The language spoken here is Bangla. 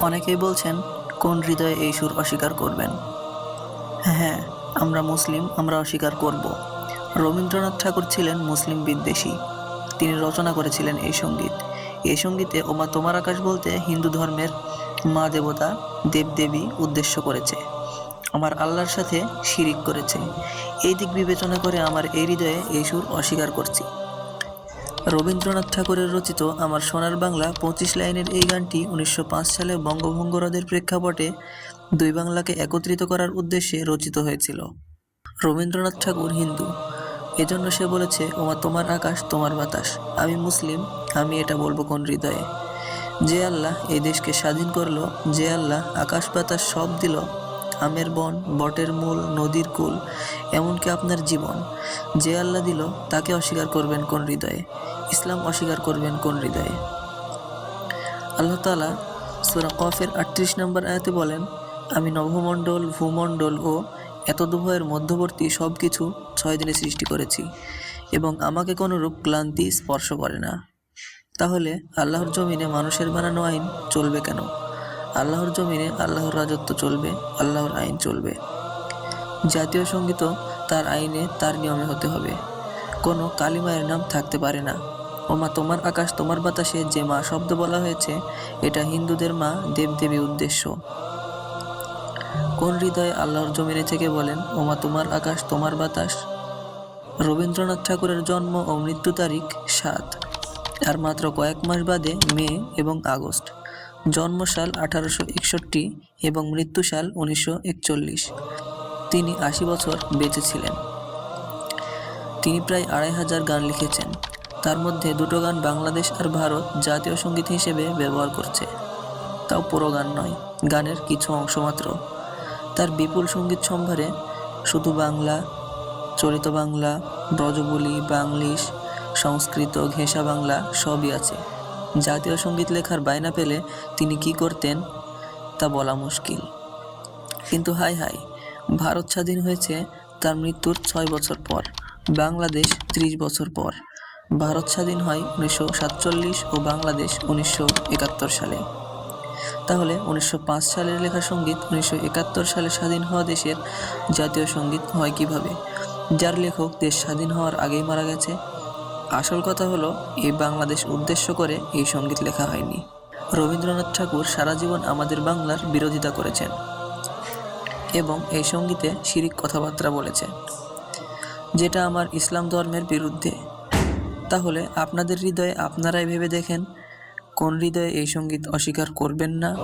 অনেকেই বলছেন, কোন হৃদয়ে এই সুর অস্বীকার করবেন? হ্যাঁ আমরা মুসলিম, আমরা অস্বীকার করব। রবীন্দ্রনাথ ঠাকুর ছিলেন মুসলিম বিদ্বেষী। তিনি রচনা করেছিলেন এই সংগীত। এই সঙ্গীতে ওমা তোমার আকাশ বলতে হিন্দু ধর্মের মা দেবতা দেবদেবী উদ্দেশ্য করেছে। আমার আল্লাহর সাথে শিরিক করেছে। এই দিক বিবেচনা করে আমার এই হৃদয়ে এই সুর অস্বীকার করছি। রবীন্দ্রনাথ ঠাকুরের রচিত আমার সোনার বাংলা পঁচিশ লাইনের এই গানটি উনিশশো পাঁচ সালে বঙ্গভঙ্গ রদের প্রেক্ষাপটে দুই বাংলাকে একত্রিত করার উদ্দেশ্যে রচিত হয়েছিল। রবীন্দ্রনাথ ঠাকুর হিন্দু। এজন্য সে বলেছে, ওমা, তোমার আকাশ, তোমার বাতাস। আমি মুসলিম, আমি এটা বলব কোন হৃদয়ে। যে আল্লাহ এই দেশকে স্বাধীন করল, যে আল্লাহ আকাশ, বাতাস সব দিল আমের বন, বটের মূল, নদীর কুল, এমনকি আপনার জীবন। যে আল্লাহ দিল, তাকে অস্বীকার করবেন কোন হৃদয়ে? ইসলাম অস্বীকার করবেন কোন হৃদয়ে? আল্লাহ তালা সুরা কফের আটত্রিশ নম্বর আয়াতে বলেন, আমি নভমণ্ডল ভূমণ্ডল ও এতদুভয়ের মধ্যবর্তী সব কিছু ছয় দিনে সৃষ্টি করেছি এবং আমাকে কোনো রূপ, ক্লান্তি স্পর্শ করে না। তাহলে আল্লাহর জমিনে মানুষের বানানো আইন চলবে কেন? আল্লাহর জমিনে আল্লাহর রাজত্ব চলবে, আল্লাহর আইন চলবে। জাতীয় সঙ্গীতও তার আইনে তার নিয়মে হতে হবে। কোনো কালিমায়ের নাম থাকতে পারে না। ওমা তোমার আকাশ, তোমার বাতাসে যে মা শব্দ বলা হয়েছে, এটা হিন্দুদের মা দেবদেবী উদ্দেশ্য। কোন হৃদয়ে আল্লাহর জমিনে থেকে বলেন, ওমা তোমার আকাশ, তোমার বাতাস রবীন্দ্রনাথ ঠাকুরের জন্ম ও মৃত্যু তারিখ সাত। আর মাত্র কয়েক মাস বাদে মে এবং আগস্ট। জন্মসাল আঠারোশো একষট্টি এবং মৃত্যুসাল উনিশশো একচল্লিশ। তিনি আশি বছর বেঁচে ছিলেন। তিনি প্রায় আড়াই হাজার গান লিখেছেন। তার মধ্যে দুটো গান বাংলাদেশ আর ভারত জাতীয় সংগীত হিসেবে ব্যবহার করছে। তাও পুরো গান নয়, গানের কিছু অংশ মাত্র। তার বিপুল সংগীত সম্ভারে শুধু বাংলা, চলিত বাংলা, ব্রজবলি, বাংলিশ, সংস্কৃত, ঘেঁষা বাংলা সবই আছে। জাতীয় সংগীত লেখার বায়না পেলে তিনি কি করতেন তা বলা মুশকিল। কিন্তু হাই হাই, ভারত স্বাধীন হয়েছে তার মৃত্যুর ছয় বছর পর, বাংলাদেশ ত্রিশ বছর পর। ভারত স্বাধীন হয় উনিশশো সাতচল্লিশ ও বাংলাদেশ উনিশশো একাত্তর সালে। তাহলে উনিশশো পাঁচ সালের লেখা সংগীত উনিশশো একাত্তর সালে স্বাধীন হওয়া দেশের জাতীয় সংগীত হয় কীভাবে? যার লেখক দেশ স্বাধীন হওয়ার আগেই মারা গেছে আসল কথা হলো, এই বাংলাদেশ উদ্দেশ্য করে এই সংগীত লেখা হয়নি। রবীন্দ্রনাথ ঠাকুর সারা জীবন আমাদের বাংলার বিরোধিতা করেছেন এবং এই সঙ্গীতে শিরিক কথাবার্তা বলেছেন। যেটা আমার ইসলাম ধর্মের বিরুদ্ধে। তাহলে আপনাদের হৃদয়ে আপনারাই ভেবে দেখেন, কোন হৃদয়ে এই সংগীত অস্বীকার করবেন না?